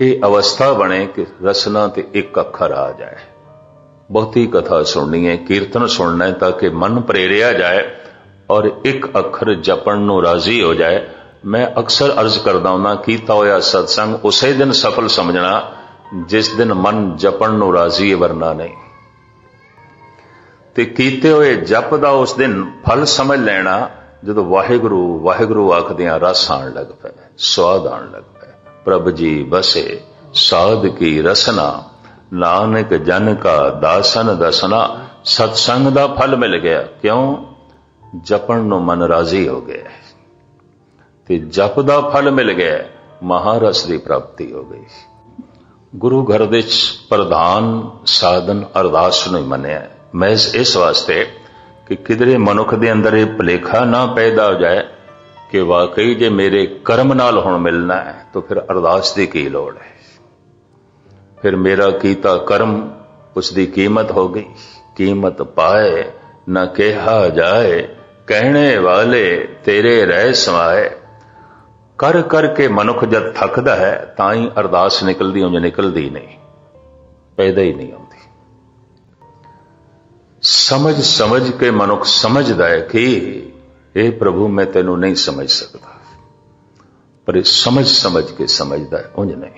ਇਹ ਅਵਸਥਾ ਬਣੇ ਕਿ ਰਸਨਾ ਤੇ ਇੱਕ ਅੱਖਰ ਆ ਜਾਏ। ਬਹੁਤੀ ਕਥਾ ਸੁਣਨੀ ਹੈ, ਕੀਰਤਨ ਸੁਣਨਾ ਹੈ ਤਾਂ ਕਿ ਮਨ ਪ੍ਰੇਰਿਆ ਜਾਏ ਔਰ ਇੱਕ ਅੱਖਰ ਜਪਣ ਨੂੰ ਰਾਜ਼ੀ ਹੋ ਜਾਏ। ਮੈਂ ਅਕਸਰ ਅਰਜ਼ ਕਰਦਾ ਹਾਂ ਕੀਤਾ ਹੋਇਆ ਸਤਸੰਗ ਉਸੇ ਦਿਨ ਸਫਲ ਸਮਝਣਾ, ਜਿਸ ਦਿਨ ਮਨ ਜਪਣ ਨੂੰ ਰਾਜ਼ੀ ਹੈ, ਵਰਨਾ ਨਹੀਂ। ਤੇ ਕੀਤੇ ਹੋਏ ਜਪ ਦਾ ਉਸ ਦਿਨ ਫਲ ਸਮਝ ਲੈਣਾ, ਜਦੋਂ ਵਾਹਿਗੁਰੂ ਵਾਹਿਗੁਰੂ ਆਖਦਿਆਂ ਰਸ ਆਣ ਲੱਗ ਪਏ ਸਵਾਦ ਆਣ ਲੱਗ ਪਏ ਪ੍ਰਭ ਜੀ ਬਸੇ ਸਾਧ ਕੀ ਰਸਨਾ, ਨਾਨਕ ਜਨ ਕਾ ਦਾਸਨ ਦਸਨਾ, ਸਤਸੰਗ ਦਾ ਫਲ ਮਿਲ ਗਿਆ। ਕਿਉਂ? ਜਪਣ ਨੂੰ ਮਨ ਰਾਜ਼ੀ ਹੋ ਗਿਆ। ਤੇ ਜਪ ਦਾ ਫਲ ਮਿਲ ਗਿਆ, ਮਹਾਰਸ ਦੀ ਪ੍ਰਾਪਤੀ ਹੋ ਗਈ। ਗੁਰੂ ਘਰ ਦੇ ਪ੍ਰਧਾਨ ਸਾਧਨ ਅਰਦਾਸ ਨੂੰ ਹੀ ਮੰਨਿਆ। ਮੈਂ ਇਸ ਵਾਸਤੇ ਕਿ ਕਿਧਰੇ ਮਨੁੱਖ ਦੇ ਅੰਦਰ ਇਹ ਭਲੇਖਾ ਨਾ ਪੈਦਾ ਹੋ ਜਾਏ ਕਿ ਵਾਕਈ ਜੇ ਮੇਰੇ ਕਰਮ ਨਾਲ ਹੁਣ ਮਿਲਣਾ ਹੈ ਤਾਂ ਫਿਰ ਅਰਦਾਸ ਦੀ ਕੀ ਲੋੜ ਹੈ? ਫਿਰ ਮੇਰਾ ਕੀਤਾ ਕਰਮ ਉਸ ਦੀ ਕੀਮਤ ਹੋ ਗਈ। ਕੀਮਤ ਪਾਏ, ਨਾ ਕਿਹਾ ਜਾਏ, ਕਹਿਣੇ ਵਾਲੇ ਤੇਰੇ ਰਹਿ ਸਮਾਏ। ਕਰ ਕਰਕੇ ਮਨੁੱਖ ਜਦ ਥੱਕਦਾ ਹੈ, ਤਾਂ ਹੀ ਅਰਦਾਸ ਨਿਕਲਦੀ, ਉਂਝ ਨਿਕਲਦੀ ਨਹੀਂ। ਪੈਦਾ ਹੀ ਨਹੀਂ ਆਉਂਦੀ। ਸਮਝ ਸਮਝ ਕੇ ਮਨੁੱਖ ਸਮਝਦਾ ਹੈ ਕਿ ਇਹ ਪ੍ਰਭੂ, ਮੈਂ ਤੈਨੂੰ ਨਹੀਂ ਸਮਝ ਸਕਦਾ। ਪਰ ਇਹ ਸਮਝ ਸਮਝ ਕੇ ਸਮਝਦਾ ਹੈ, ਉਂਝ ਨਹੀਂ।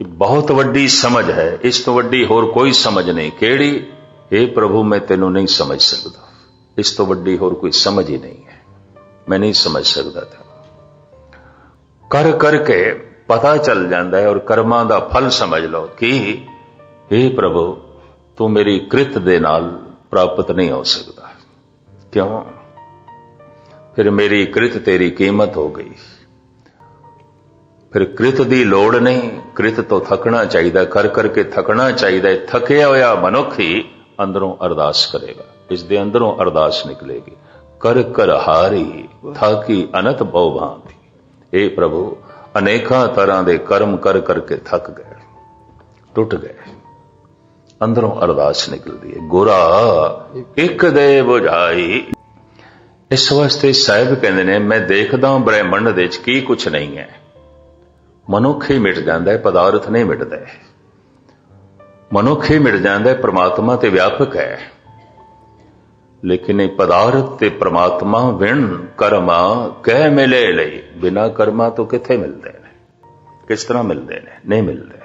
ਇਹ ਬਹੁਤ ਵੱਡੀ ਸਮਝ ਹੈ, ਇਸ ਤੋਂ ਵੱਡੀ ਹੋਰ ਕੋਈ ਸਮਝ ਨਹੀਂ। ਕਿਹੜੀ? ਇਹ ਪ੍ਰਭੂ, ਮੈਂ ਤੈਨੂੰ ਨਹੀਂ ਸਮਝ ਸਕਦਾ। ਇਸ ਤੋਂ ਵੱਡੀ ਹੋਰ ਕੋਈ ਸਮਝ ਹੀ ਨਹੀਂ ਹੈ। ਮੈਂ ਨਹੀਂ ਸਮਝ ਸਕਦਾ ਤੈਨੂੰ। ਕਰ ਕਰਕੇ ਪਤਾ ਚੱਲ ਜਾਂਦਾ ਹੈ ਔਰ ਕਰਮਾਂ ਦਾ ਫਲ ਸਮਝ ਲਓ ਕਿ ਇਹ ਪ੍ਰਭੂ, ਤੂੰ ਮੇਰੀ ਕ੍ਰਿਤ ਦੇ ਨਾਲ ਪ੍ਰਾਪਤ ਨਹੀਂ ਹੋ ਸਕਦਾ। ਕਿਉਂ? ਫਿਰ ਮੇਰੀ ਕ੍ਰਿਤ ਤੇਰੀ ਕੀਮਤ ਹੋ ਗਈ। ਫਿਰ ਕ੍ਰਿਤ ਦੀ ਲੋੜ ਨਹੀਂ, ਕ੍ਰਿਤ ਤੋਂ ਥਕਣਾ ਚਾਹੀਦਾ, ਕਰ ਕਰਕੇ ਥਕਣਾ ਚਾਹੀਦਾ ਥਕਿਆ ਹੋਇਆ ਮਨੁੱਖ ਹੀ ਅੰਦਰੋਂ ਅਰਦਾਸ ਕਰੇਗਾ, ਇਸ ਦੇ ਅੰਦਰੋਂ ਅਰਦਾਸ ਨਿਕਲੇਗੀ। ਕਰ ਕਰ ਹਾਰੀ, ਥਾਕੀ ਅਨਤ ਬਹੁ ਭਾਂਤੀ। ਇਹ ਪ੍ਰਭੂ, ਅਨੇਕਾਂ ਤਰ੍ਹਾਂ ਦੇ ਕਰਮ ਕਰ ਕਰਕੇ ਥੱਕ ਗਏ, ਟੁੱਟ ਗਏ। ਅੰਦਰੋਂ ਅਰਦਾਸ ਨਿਕਲਦੀ ਹੈ, ਗੋਰਾ, ਇੱਕ ਦੇ ਬੁਝਾਈ ਇਸ ਵਾਸਤੇ ਸਾਹਿਬ ਕਹਿੰਦੇ ਨੇ, ਮੈਂ ਦੇਖਦਾ ਬ੍ਰਹਿਮੰਡ ਦੇ ਵਿੱਚ ਕੀ ਕੁਝ ਨਹੀਂ ਹੈ। ਮਨੁੱਖ ਹੀ ਮਿਟ ਜਾਂਦਾ ਹੈ, ਪਦਾਰਥ ਨਹੀਂ ਮਿਟਦਾ ਮਨੁੱਖ ਹੀ ਮਿਟ ਜਾਂਦਾ ਹੈ, ਪ੍ਰਮਾਤਮਾ ਤੇ ਵਿਆਪਕ ਹੈ। ਲੇਕਿਨ ਇਹ ਪਦਾਰਥ ਤੇ ਪ੍ਰਮਾਤਮਾ ਵਿਣ ਕਰਮਾ ਕਹਿ ਮਿਲੇ ਲਈ, ਬਿਨਾ ਕਰਮਾ ਤੋਂ ਕਿੱਥੇ ਮਿਲਦੇ ਨੇ? ਕਿਸ ਤਰ੍ਹਾਂ ਮਿਲਦੇ ਨੇ? ਨਹੀਂ ਮਿਲਦੇ।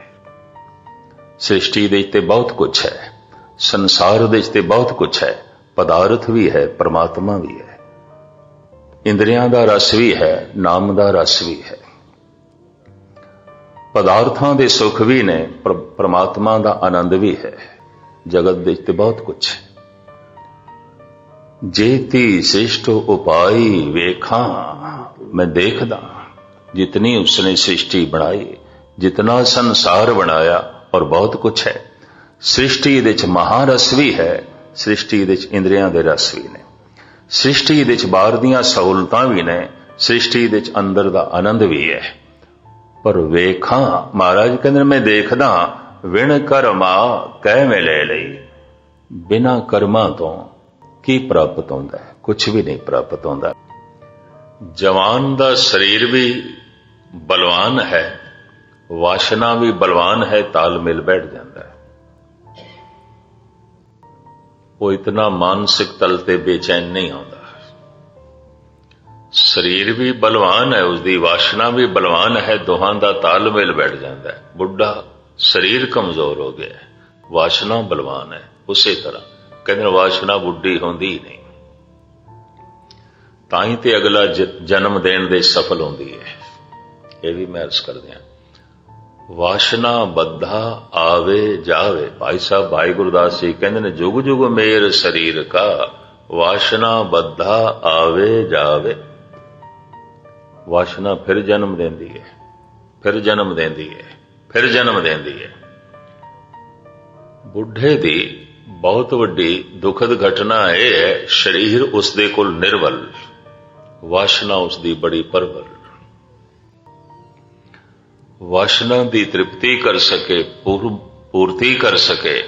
ਸ੍ਰਿਸ਼ਟੀ ਦੇ ਤੇ ਬਹੁਤ ਕੁਝ ਹੈ। ਸੰਸਾਰ ਦੇ ਤੇ ਬਹੁਤ ਕੁਝ ਹੈ। ਪਦਾਰਥ ਵੀ ਹੈ, ਪ੍ਰਮਾਤਮਾ ਵੀ ਹੈ। ਇੰਦਰੀਆਂ ਦਾ ਰਸ ਵੀ ਹੈ, ਨਾਮ ਦਾ ਰਸ ਵੀ ਹੈ। ਪਦਾਰਥਾਂ ਦੇ ਸੁੱਖ ਵੀ ਨੇ ਪ੍ਰਮਾਤਮਾ ਦਾ ਆਨੰਦ ਵੀ ਹੈ। ਜਗਤ ਦੇ ਤੇ ਬਹੁਤ ਕੁਝ ਹੈ। ਜੇਤੀ ਸ੍ਰਿਸ਼ਟ ਉਪਾਈ ਵੇਖਾਂ, ਮੈਂ ਦੇਖਦਾ, ਜਿਤਨੀ ਉਸਨੇ ਸ੍ਰਿਸ਼ਟੀ ਬਣਾਈ, ਜਿਤਨਾ ਸੰਸਾਰ ਬਣਾਇਆ, ਔਰ ਬਹੁਤ ਕੁਝ ਹੈ। ਸ੍ਰਿਸ਼ਟੀ ਦੇ ਵਿੱਚ ਮਹਾਰਸ ਵੀ ਹੈ ਸ੍ਰਿਸ਼ਟੀ ਦੇ ਵਿੱਚ ਇੰਦਰੀਆਂ ਦੇ ਰਸ ਵੀ ਨੇ। ਸ੍ਰਿਸ਼ਟੀ ਦੇ ਵਿੱਚ ਬਾਹਰ ਦੀਆਂ ਸਹੂਲਤਾਂ ਵੀ ਨੇ, ਸ੍ਰਿਸ਼ਟੀ ਦੇ ਵਿੱਚ ਅੰਦਰ ਦਾ ਆਨੰਦ ਵੀ ਹੈ। ਪਰ ਵੇਖਾਂ, ਮਹਾਰਾਜ ਕਹਿੰਦੇ ਮੈਂ ਦੇਖਦਾ ਵਿਣ ਕਰਮਾ ਕਹਿ ਮਿਲੇ ਲਈ? ਬਿਨਾ ਕਰਮਾਂ ਤੋਂ ਕੀ ਪ੍ਰਾਪਤ ਹੁੰਦਾ ਹੈ? ਕੁਝ ਵੀ ਨਹੀਂ ਪ੍ਰਾਪਤ ਹੁੰਦਾ। ਜਵਾਨ ਦਾ ਸਰੀਰ ਵੀ ਬਲਵਾਨ ਹੈ, ਵਾਸ਼ਨਾ ਵੀ ਬਲਵਾਨ ਹੈ, ਤਾਲਮੇਲ ਬੈਠ ਜਾਂਦਾ ਹੈ। ਉਹ ਇਤਨਾ ਮਾਨਸਿਕ ਤਲ ਤੇ ਬੇਚੈਨ ਨਹੀਂ ਆਉਂਦਾ। ਸਰੀਰ ਵੀ ਬਲਵਾਨ ਹੈ ਉਸ ਦੀ ਵਾਸ਼ਨਾ ਵੀ ਬਲਵਾਨ ਹੈ, ਦੋਹਾਂ ਦਾ ਤਾਲਮੇਲ ਬੈਠ ਜਾਂਦਾ ਹੈ। ਬੁੱਢਾ ਸਰੀਰ ਕਮਜ਼ੋਰ ਹੋ ਗਿਆ ਵਾਸ਼ਨਾ ਬਲਵਾਨ ਹੈ, ਉਸੇ ਤਰ੍ਹਾਂ। ਕਹਿੰਦੇ ਵਾਸ਼ਨਾ ਬੁੱਢੀ ਹੁੰਦੀ ਹੀ ਨਹੀਂ। ਤਾਂ ਹੀ ਤੇ ਅਗਲਾ ਜਨਮ ਦੇਣ ਦੇ ਸਫਲ ਹੁੰਦੀ ਹੈ। ਇਹ ਵੀ ਮੈਂ ਅਰਜ਼ ਕਰਦੇ ਹਾਂ। ਵਾਸ਼ਨਾ ਬੱਧਾ ਆਵੇ ਜਾਵੇ। ਭਾਈ ਸਾਹਿਬ, ਭਾਈ ਗੁਰਦਾਸ ਜੀ ਕਹਿੰਦੇ ਨੇ, ਜੁਗ ਜੁਗ ਮੇਰ ਸਰੀਰ ਕਾ, ਵਾਸ਼ਨਾ ਬੱਧਾ ਆਵੇ ਜਾਵੇ। ਵਾਸ਼ਨਾ ਫਿਰ ਜਨਮ ਦਿੰਦੀ ਹੈ, ਫਿਰ ਜਨਮ ਦਿੰਦੀ ਹੈ, ਫਿਰ ਜਨਮ ਦਿੰਦੀ ਹੈ। ਬੁੱਢੇ ਦੀ ਬਹੁਤ ਵੱਡੀ ਦੁਖਦ ਘਟਨਾ ਇਹ ਹੈ, ਸਰੀਰ ਉਸ ਦੇ ਕੋਲ ਨਿਰਵਲ, ਵਾਸ਼ਨਾ ਉਸ ਦੀ ਬੜੀ ਪਰਵਲ। ਵਾਸ਼ਨਾ ਦੀ ਤ੍ਰਿਪਤੀ ਕਰ ਸਕੇ ਪੂਰਤੀ ਕਰ ਸਕੇ,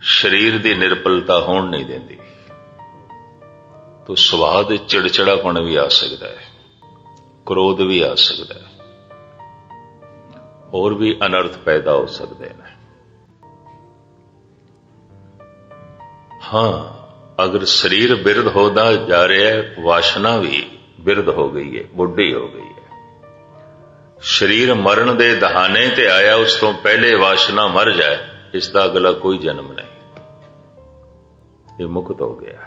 ਸਰੀਰ ਦੀ ਨਿਰਪਲਤਾ ਹੋਣ ਨਹੀਂ ਦਿੰਦੀ। ਤੋ ਸਵਾਦ ਚਿੜਚਿੜਾਪਣ ਵੀ ਆ ਸਕਦਾ ਹੈ, ਕ੍ਰੋਧ ਵੀ ਆ ਸਕਦਾ ਹੈ, ਹੋਰ ਵੀ ਅਨਰਥ ਪੈਦਾ ਹੋ ਸਕਦੇ ਨੇ। ਹਾਂ, ਅਗਰ ਸਰੀਰ ਬਿਰਧ ਹੋਦਾ ਜਾ ਰਿਹਾ ਹੈ, ਵਾਸ਼ਨਾ ਵੀ ਬਿਰਧ ਹੋ ਗਈ ਹੈ, ਬੁੱਢੀ ਹੋ ਗਈ ਸਰੀਰ ਮਰਨ ਦੇ ਦਹਾਨੇ ਤੇ ਆਇਆ, ਉਸ ਤੋਂ ਪਹਿਲੇ ਵਾਸ਼ਨਾ ਮਰ ਜਾਏ, ਇਸ ਦਾ ਅਗਲਾ ਕੋਈ ਜਨਮ ਨਹੀਂ। ਇਹ ਮੁਕਤ ਹੋ ਗਿਆ।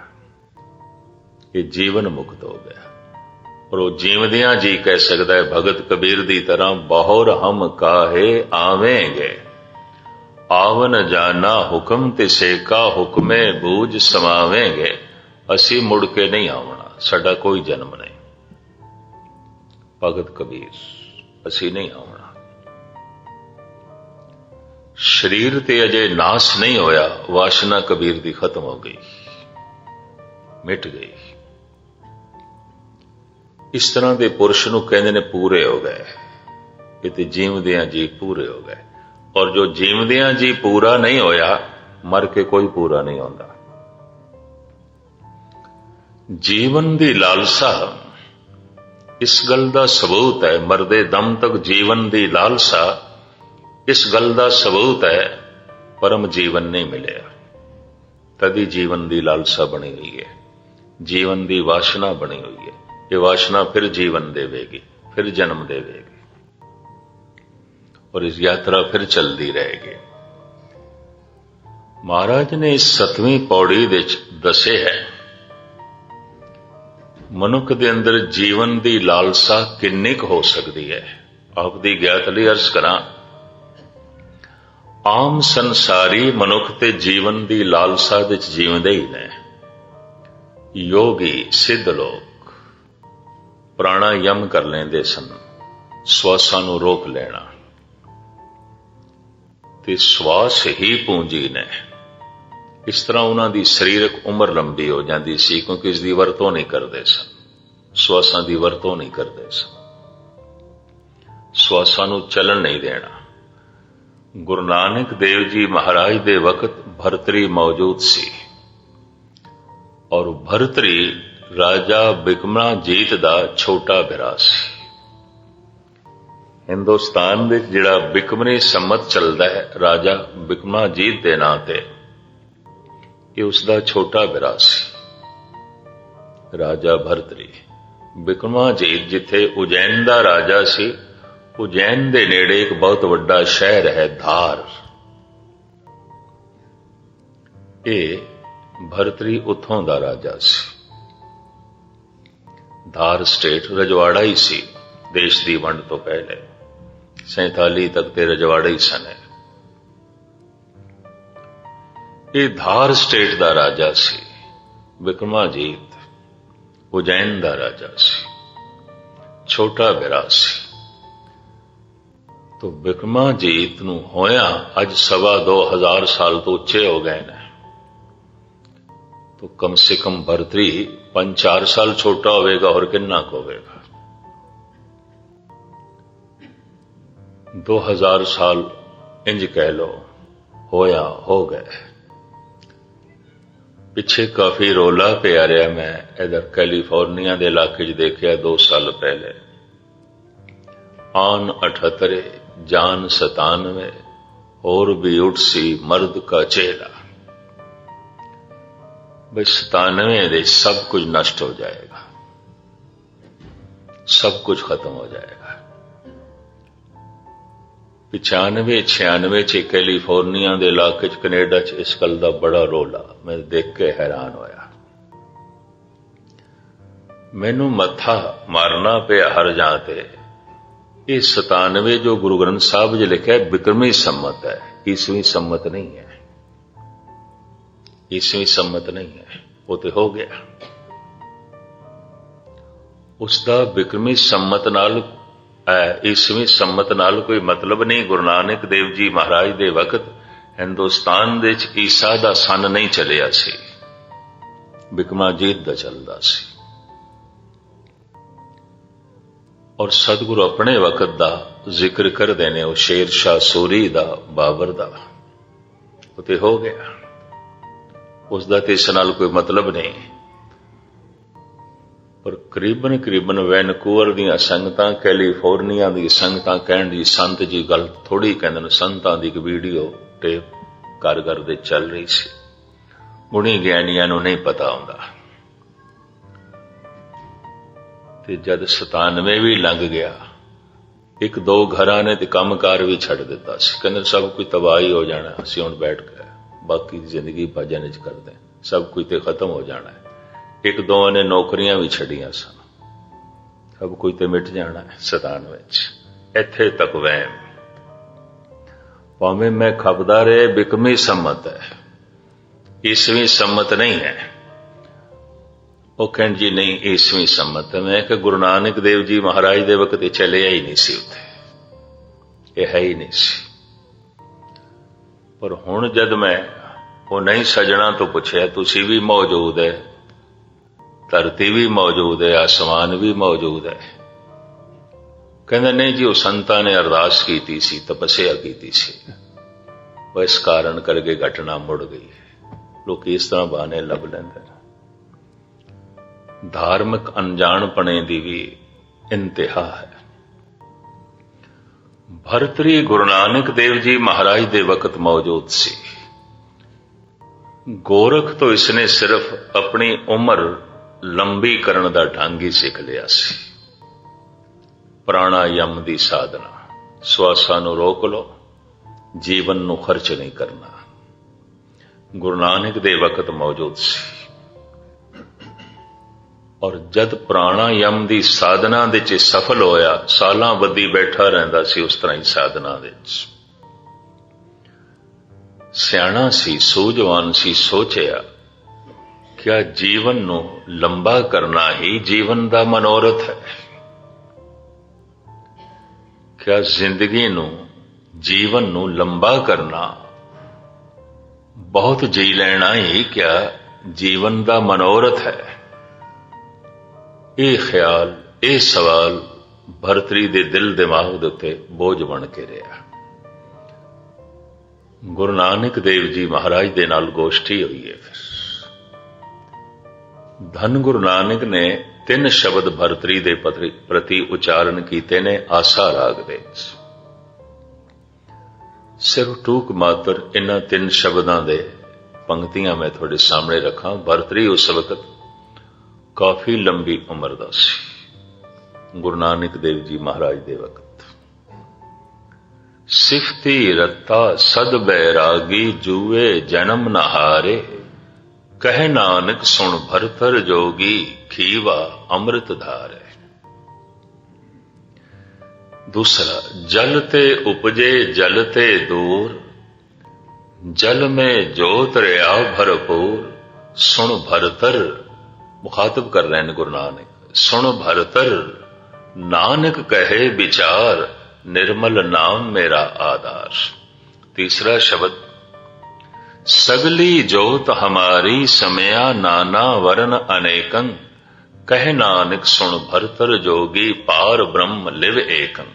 ਇਹ ਜੀਵਨ ਮੁਕਤ ਹੋ ਗਿਆ। ਪਰ ਉਹ ਜੀਵਦਿਆਂ ਜੀ ਕਹਿ ਸਕਦਾ ਹੈ, ਭਗਤ ਕਬੀਰ ਦੀ ਤਰ੍ਹਾਂ, ਬਹੁਰ ਹਮ ਕਾਹੇ ਆਵੇਂਗੇ? ਆਵਨ ਜਾਣਾ ਹੁਕਮ ਤੇ ਸੇਕਾ ਹੁਕਮੇ ਬੂਝ ਸਮਾਵੇਂਗੇ। ਅਸੀਂ ਮੁੜ ਕੇ ਨਹੀਂ ਆਉਣਾ ਸਾਡਾ ਕੋਈ ਜਨਮ ਨਹੀਂ। ਭਗਤ ਕਬੀਰ। ਅਸੀਂ ਨਹੀਂ ਆਉਣਾ। ਸਰੀਰ ਤੇ ਅਜੇ ਨਾਸ ਨਹੀਂ ਹੋਇਆ, ਵਾਸ਼ਨਾ ਕਬੀਰ ਦੀ ਖਤਮ ਹੋ ਗਈ। ਮਿਟ ਗਈ। ਇਸ ਤਰ੍ਹਾਂ ਦੇ ਪੁਰਸ਼ ਨੂੰ ਕਹਿੰਦੇ ਨੇ ਪੂਰੇ ਹੋ ਗਏ। ਕਿਤੇ ਜੀਵਦਿਆਂ ਜੀ ਪੂਰੇ ਹੋ ਗਏ। ਔਰ ਜੋ ਜੀਵਦਿਆਂ ਜੀ ਪੂਰਾ ਨਹੀਂ ਹੋਇਆ, ਮਰ ਕੇ ਕੋਈ ਪੂਰਾ ਨਹੀਂ ਹੁੰਦਾ। ਜੀਵਨ ਦੀ ਲਾਲਸਾ ਇਸ ਗੱਲ ਦਾ ਸਬੂਤ ਹੈ, ਮਰਦੇ ਦਮ ਤੱਕ ਜੀਵਨ ਦੀ ਲਾਲਸਾ। ਇਸ ਗੱਲ ਦਾ ਸਬੂਤ ਹੈ, ਪਰਮ ਜੀਵਨ ਨਹੀਂ ਮਿਲਿਆ। ਤਦੀ ਜੀਵਨ ਦੀ ਲਾਲਸਾ ਬਣੀ ਹੋਈ ਹੈ। ਜੀਵਨ ਦੀ ਵਾਸ਼ਨਾ ਬਣੀ ਹੋਈ ਹੈ। ਇਹ ਵਾਸ਼ਨਾ ਫਿਰ ਜੀਵਨ ਦੇਵੇਗੀ, ਫਿਰ ਜਨਮ ਦੇਵੇਗੀ। ਔਰ ਇਸ ਯਾਤਰਾ ਫਿਰ ਚੱਲਦੀ ਰਹੇਗੀ। ਮਹਾਰਾਜ ਨੇ ਇਸ ਸਤਵੀਂ ਪੌੜੀ ਵਿੱਚ ਦੱਸੇ ਹੈ ਮਨੁੱਖ ਦੇ ਅੰਦਰ ਜੀਵਨ ਦੀ ਲਾਲਸਾ ਕਿੰਨੀ ਕੁ ਹੋ ਸਕਦੀ ਹੈ? ਆਪ ਦੀ ਗਿਆਤ ਲਈ ਅਰਜ਼ ਕਰਾਂ। ਆਮ ਸੰਸਾਰੀ ਮਨੁੱਖ ਤੇ ਜੀਵਨ ਦੀ ਲਾਲਸਾ ਵਿੱਚ ਜੀਵਦੇ ਹੀ ਨੇ। ਯੋਗੀ, ਸਿੱਧ ਲੋਕ ਪ੍ਰਾਣਾਯਮ ਕਰ ਲੈਂਦੇ ਸਨ, ਸਵਾਸਾਂ ਨੂੰ ਰੋਕ ਲੈਣਾ। ਤੇ ਸਵਾਸ ਹੀ ਪੂੰਜੀ ਨੇ। ਇਸ ਤਰ੍ਹਾਂ ਉਹਨਾਂ ਦੀ ਸਰੀਰਕ ਉਮਰ ਲੰਬੀ ਹੋ ਜਾਂਦੀ ਸੀ ਕਿਉਂਕਿ ਇਸ ਦੀ ਵਰਤੋਂ ਨਹੀਂ ਕਰਦੇ ਸਨ। ਸਵਾਸਾਂ ਦੀ ਵਰਤੋਂ ਨਹੀਂ ਕਰਦੇ ਸਨ। ਸਵਾਸਾਂ ਨੂੰ ਚੱਲਣ ਨਹੀਂ ਦੇਣਾ। ਗੁਰੂ ਨਾਨਕ ਦੇਵ ਜੀ ਮਹਾਰਾਜ ਦੇ ਵਕਤ ਭਰਤਰੀ ਮੌਜੂਦ ਸੀ। ਔਰ ਭਰਤਰੀ ਰਾਜਾ ਬਿਕਮਾ ਜੀਤ ਦਾ ਛੋਟਾ ਬਿਰਾ ਸੀ। ਹਿੰਦੁਸਤਾਨ ਵਿੱਚ ਜਿਹੜਾ ਬਿਕਮਨੀ ਸੰਮਤ ਚੱਲਦਾ ਹੈ, ਰਾਜਾ ਬਿਕਮਾ ਜੀਤ ਦੇ ਨਾਂ ਤੇ ਇਹ ਉਸ ਦਾ ਛੋਟਾ ਭਰਾ ਸੀ ਰਾਜਾ ਭਰਤਰੀ ਬਿਕਮਾ ਜੀਤ ਜਿੱਥੇ ਉਜੈਨ ਦਾ ਰਾਜਾ ਸੀ, ਉਜੈਨ ਦੇ ਨੇੜੇ ਇੱਕ ਬਹੁਤ ਵੱਡਾ ਸ਼ਹਿਰ ਹੈ, ਧਾਰ। ਇਹ ਭਰਤਰੀ ਉੱਥੋਂ ਦਾ ਰਾਜਾ ਸੀ। ਧਾਰ ਸਟੇਟ ਰਜਵਾੜਾ ਹੀ ਸੀ, ਦੇਸ਼ ਦੀ ਵੰਡ ਤੋਂ ਪਹਿਲੇ। 47 ਤੱਕ ਤੇ ਰਜਵਾੜਾ ਹੀ ਸਨ। ਇਹ ਧਾਰ ਸਟੇਟ ਦਾ ਰਾਜਾ ਸੀ। ਵਿਕਰਮਾਜੀਤ ਉਜੈਨ ਦਾ ਰਾਜਾ ਸੀ। ਛੋਟਾ ਬਿਰਾ ਸੀ। ਤੋ ਵਿਕਰਮਾਜੀਤ ਨੂੰ ਹੋਇਆ ਅੱਜ ਸਵਾ ਦੋ ਹਜ਼ਾਰ ਸਾਲ ਤੋਂ ਉੱਚੇ ਹੋ ਗਏ ਨੇ। ਤੋ ਕਮ ਸੇ ਕਮ ਭਰਤਰੀ 5-4 ਸਾਲ ਛੋਟਾ ਹੋਵੇਗਾ, ਹੋਰ ਕਿੰਨਾ ਕੁ ਹੋਵੇਗਾ? 2000 ਸਾਲ ਇੰਜ ਕਹਿ ਲੋ ਹੋਇਆ ਹੋ ਗਏ। ਪਿੱਛੇ ਕਾਫੀ ਰੋਲਾ ਪਿਆ ਰਿਹਾ ਮੈਂ ਇਧਰ ਕੈਲੀਫੋਰਨੀਆ ਦੇ ਇਲਾਕੇ 'ਚ ਦੇਖਿਆ 2 ਸਾਲ ਪਹਿਲੇ। ਆਨ 78 ਜਾਨ 97 ਹੋਰ ਵੀ ਉੱਠ ਸੀ ਮਰਦ ਕਾ ਚਿਹਰਾ। ਬਈ 97 ਦੇ ਸਭ ਕੁਝ ਨਸ਼ਟ ਹੋ ਜਾਏਗਾ। ਸਭ ਕੁਝ ਖਤਮ ਹੋ ਜਾਏਗਾ। 95 96 ਚ ਕੈਲੀਫੋਰਨੀਆ ਦੇ ਇਲਾਕੇ ਚ ਕੈਨੇਡਾ ਚ ਇਸ ਗੱਲ ਦਾ ਬੜਾ ਰੋਲਾ ਮੈਂ ਦੇਖ ਕੇ ਹੈਰਾਨ ਹੋਇਆ। ਮੈਨੂੰ ਮੱਥਾ ਮਾਰਨਾ ਪਿਆ ਹਰ ਜਾਂ ਤੇ। ਇਹ 97 ਜੋ ਗੁਰੂ ਗ੍ਰੰਥ ਸਾਹਿਬ ਜੀ ਲਿਖਿਆ ਬਿਕਰਮੀ ਸੰਮਤ ਹੈ। ਈਸਵੀ ਸੰਮਤ ਨਹੀਂ ਹੈ। ਈਸਵੀ ਸੰਮਤ ਨਹੀਂ ਹੈ। ਉਹ ਤੇ ਹੋ ਗਿਆ। ਉਸ ਦਾ ਬਿਕਰਮੀ ਸੰਮਤ ਨਾਲ ਈਸਵੀ ਸੰਮਤ ਨਾਲ ਕੋਈ ਮਤਲਬ ਨਹੀਂ। ਗੁਰੂ ਨਾਨਕ ਦੇਵ ਜੀ ਮਹਾਰਾਜ ਦੇ ਵਕਤ ਹਿੰਦੁਸਤਾਨ ਦੇ ਵਿੱਚ ਈਸਾ ਦਾ ਸਨ ਨਹੀਂ ਚੱਲਿਆ ਸੀ। ਬਿਕਮਾਜੀਤ ਦਾ ਚੱਲਦਾ ਸੀ। ਔਰ ਸਤਿਗੁਰੂ ਆਪਣੇ ਵਕਤ ਦਾ ਜ਼ਿਕਰ ਕਰਦੇ ਨੇ, ਉਹ ਸ਼ੇਰ ਸ਼ਾਹ ਸੂਰੀ ਦਾ, ਬਾਬਰ ਦਾ। ਉਤੇ ਹੋ ਗਿਆ। ਉਸ ਦਾ ਤੇ ਇਸ ਨਾਲ ਕੋਈ ਮਤਲਬ ਨਹੀਂ। ਕਰੀਬਨ ਕਰੀਬਨ ਵੈਨਕੂਵਰ ਦੀਆਂ ਸੰਗਤਾਂ, ਕੈਲੀਫੋਰਨੀਆ ਦੀ ਸੰਗਤਾਂ ਕਹਿਣ ਦੀ ਸੰਤ ਜੀ ਗੱਲ ਥੋੜੀ ਕਹਿੰਦੇ ਨੇ, ਸੰਤਾਂ ਦੀ ਇੱਕ ਵੀਡੀਓ ਟੇਪ ਘਰ ਘਰ ਦੇ ਚੱਲ ਰਹੀ ਸੀ। ਗੁਣੀ ਗਿਆਨੀਆਂ ਨੂੰ ਨਹੀਂ ਪਤਾ ਹੁੰਦਾ। ਤੇ ਜਦ 97 ਵੀ ਲੰਘ ਗਿਆ, ਇੱਕ ਦੋ ਘਰਾਂ ਨੇ ਤੇ ਕੰਮਕਾਰ ਵੀ ਛੱਡ ਦਿੱਤਾ ਸੀ। ਕਹਿੰਦੇ ਸਭ ਕੁਝ ਤਬਾਹੀ ਹੋ ਜਾਣਾ, ਅਸੀਂ ਹੁਣ ਬੈਠ ਕੇ, ਬਾਕੀ ਜ਼ਿੰਦਗੀ ਭਜਨ ਚ ਕਰਦੇ ਸਭ ਕੁਝ ਤੇ ਖਤਮ ਹੋ ਜਾਣਾ ਹੈ। ਇੱਕ ਦੋ ਨੇ ਨੌਕਰੀਆਂ ਵੀ ਛੱਡੀਆਂ ਸਨ। ਸਭ ਕੁਝ ਤੇ ਮਿਟ ਜਾਣਾ ਹੈ ਸਤਾਨ ਵਿੱਚ। ਇੱਥੇ ਤੱਕ ਵਹਿਮ। ਭਾਵੇਂ ਮੈਂ ਖਪਦਾ ਰਹੇ, ਬਿਕਮੀ ਸੰਮਤ ਹੈ। ਈਸਵੀ ਸੰਮਤ ਨਹੀਂ ਹੈ। ਉਹ ਕਹਿਣ ਜੀ, ਨਹੀਂ, ਈਸਵੀ ਸੰਮਤ ਹੈ। ਮੈਂ ਕਿ ਗੁਰੂ ਨਾਨਕ ਦੇਵ ਜੀ ਮਹਾਰਾਜ ਦੇ ਵਕਤ ਇਹ ਚੱਲਿਆ ਹੀ ਨਹੀਂ ਸੀ ਉੱਥੇ। ਇਹ ਹੈ ਹੀ ਨਹੀਂ ਸੀ। ਪਰ ਹੁਣ ਜਦ ਮੈਂ ਉਹ ਨਹੀਂ ਸਜਣਾ ਤੋਂ ਪੁੱਛਿਆ, ਤੁਸੀਂ ਵੀ ਮੌਜੂਦ ਹੈ। ਧਰਤੀ ਵੀ ਮੌਜੂਦ ਹੈ ਆਸਮਾਨ ਵੀ ਮੌਜੂਦ ਹੈ। ਕਹਿੰਦਾ, ਨਹੀਂ ਜੀ, ਉਹ ਸੰਤਾਂ ਨੇ ਅਰਦਾਸ ਕੀਤੀ ਸੀ, ਤਪੱਸਿਆ ਕੀਤੀ ਸੀ। ਉਹ ਇਸ ਕਾਰਨ ਕਰਕੇ ਘਟਨਾ ਮੁੜ ਗਈ ਹੈ। ਲੋਕ ਇਸ ਤਰ੍ਹਾਂ ਬਾਣੇ ਲੱਭ ਲੈਂਦੇ ਨੇ। ਧਾਰਮਿਕ ਅਣਜਾਣਪਣੇ ਦੀ ਵੀ ਇੰਤਹਾ ਹੈ। ਭਰਤਰੀ ਗੁਰੂ ਨਾਨਕ ਦੇਵ ਜੀ ਮਹਾਰਾਜ ਦੇ ਵਕਤ ਮੌਜੂਦ ਸੀ। ਗੋਰਖ ਤੋਂ ਇਸਨੇ ਸਿਰਫ ਆਪਣੀ ਉਮਰ ਲੰਬੀ ਕਰਨ ਦਾ ਢੰਗ ਹੀ ਸਿੱਖ ਲਿਆ ਸੀ। ਪ੍ਰਾਣਾਯਮ ਦੀ ਸਾਧਨਾ, ਸਵਾਸਾਂ ਨੂੰ ਰੋਕ ਲਓ, ਜੀਵਨ ਨੂੰ ਖਰਚ ਨਹੀਂ ਕਰਨਾ। ਗੁਰੂ ਨਾਨਕ ਦੇ ਵਕਤ ਮੌਜੂਦ ਸੀ। ਔਰ ਜਦ ਪ੍ਰਾਣਾਯਮ ਦੀ ਸਾਧਨਾ ਦੇ ਚ ਸਫਲ ਹੋਇਆ, ਸਾਲਾਂ ਬੱਦੀ ਬੈਠਾ ਰਹਿੰਦਾ ਸੀ ਉਸ ਤਰ੍ਹਾਂ ਹੀ ਸਾਧਨਾ ਵਿੱਚ। ਸਿਆਣਾ ਸੀ, ਸੂਝਵਾਨ ਸੀ, ਸੋਚਿਆ ਕਿ ਜੀਵਨ ਨੂੰ ਲੰਬਾ ਕਰਨਾ ਹੀ ਜੀਵਨ ਦਾ ਮਨੋਰਥ ਹੈ। ਕਿ ਜ਼ਿੰਦਗੀ ਨੂੰ, ਜੀਵਨ ਨੂੰ ਲੰਬਾ ਕਰਨਾ ਬਹੁਤ ਜੀ ਲੈਣਾ ਹੀ ਕਿਆ ਜੀਵਨ ਦਾ ਮਨੋਰਥ ਹੈ। ਇਹ ਖਿਆਲ, ਇਹ ਸਵਾਲ ਭਰਤਰੀ ਦੇ ਦਿਲ ਦਿਮਾਗ ਦੇ ਉੱਤੇ ਬੋਝ ਬਣ ਕੇ ਰਿਹਾ। ਗੁਰੂ ਨਾਨਕ ਦੇਵ ਜੀ ਮਹਾਰਾਜ ਦੇ ਨਾਲ ਗੋਸ਼ਟੀ ਹੋਈ ਹੈ ਫਿਰ। ਧੰਨ ਗੁਰੂ ਨਾਨਕ ਨੇ ਤਿੰਨ ਸ਼ਬਦ ਭਰਤਰੀ ਦੇ ਪ੍ਰਤੀ ਉਚਾਰਨ ਕੀਤੇ ਨੇ ਆਸਾ ਰਾਗ ਦੇ। ਸਿਰਫ ਟੂਕ ਮਾਤਰ ਇਹਨਾਂ ਤਿੰਨ ਸ਼ਬਦਾਂ ਦੇ ਪੰਕਤੀਆਂ ਮੈਂ ਤੁਹਾਡੇ ਸਾਹਮਣੇ ਰੱਖਾਂ। ਭਰਤਰੀ ਉਸ ਵਕਤ ਕਾਫੀ ਲੰਬੀ ਉਮਰ ਦਾ ਸੀ। ਗੁਰੂ ਨਾਨਕ ਦੇਵ ਜੀ ਮਹਾਰਾਜ ਦੇ ਵਕਤ। ਸਿਫਤੀ ਰਤਾ ਸਦ ਬੈਰਾਗੀ ਜੂਏ ਜਨਮ ਨਹਾਰੇ। ਕਹਿ ਨਾਨਕ ਸੁਣ ਭਰਤਰ ਜੋਗੀ ਖੀਵਾ ਅੰਮ੍ਰਿਤ ਧਾਰੇ ਦੂਸਰਾ ਜਲ ਤੇ ਉਪਜੇ ਜਲ ਤੇ ਦੂਰ ਜਲ में ਜੋਤ ਰਿਆ ਭਰਪੂਰ ਸੁਣ ਭਰਤਰ ਮੁਖਾਤਬ ਕਰ ਰਹੇ ਨੇ ਗੁਰੂ ਨਾਨਕ ਸੁਣ ਭਰਤਰ ਨਾਨਕ ਕਹੇ ਵਿਚਾਰ ਨਿਰਮਲ ਨਾਮ ਮੇਰਾ ਆਧਾਰ ਤੀਸਰਾ ਸ਼ਬਦ ਸਗਲੀ ਜੋਤ ਹਮਾਰੀ ਸਮਿਆ ਨਾਨਾ ਵਰਨ ਅਨੇਕੰ, ਕਹਿ ਨਾਨਕ ਸੁਣ ਭਰਤਰ ਜੋਗੀ ਪਾਰ ਬ੍ਰਹਮ ਲਿਵ ਏਕੰ।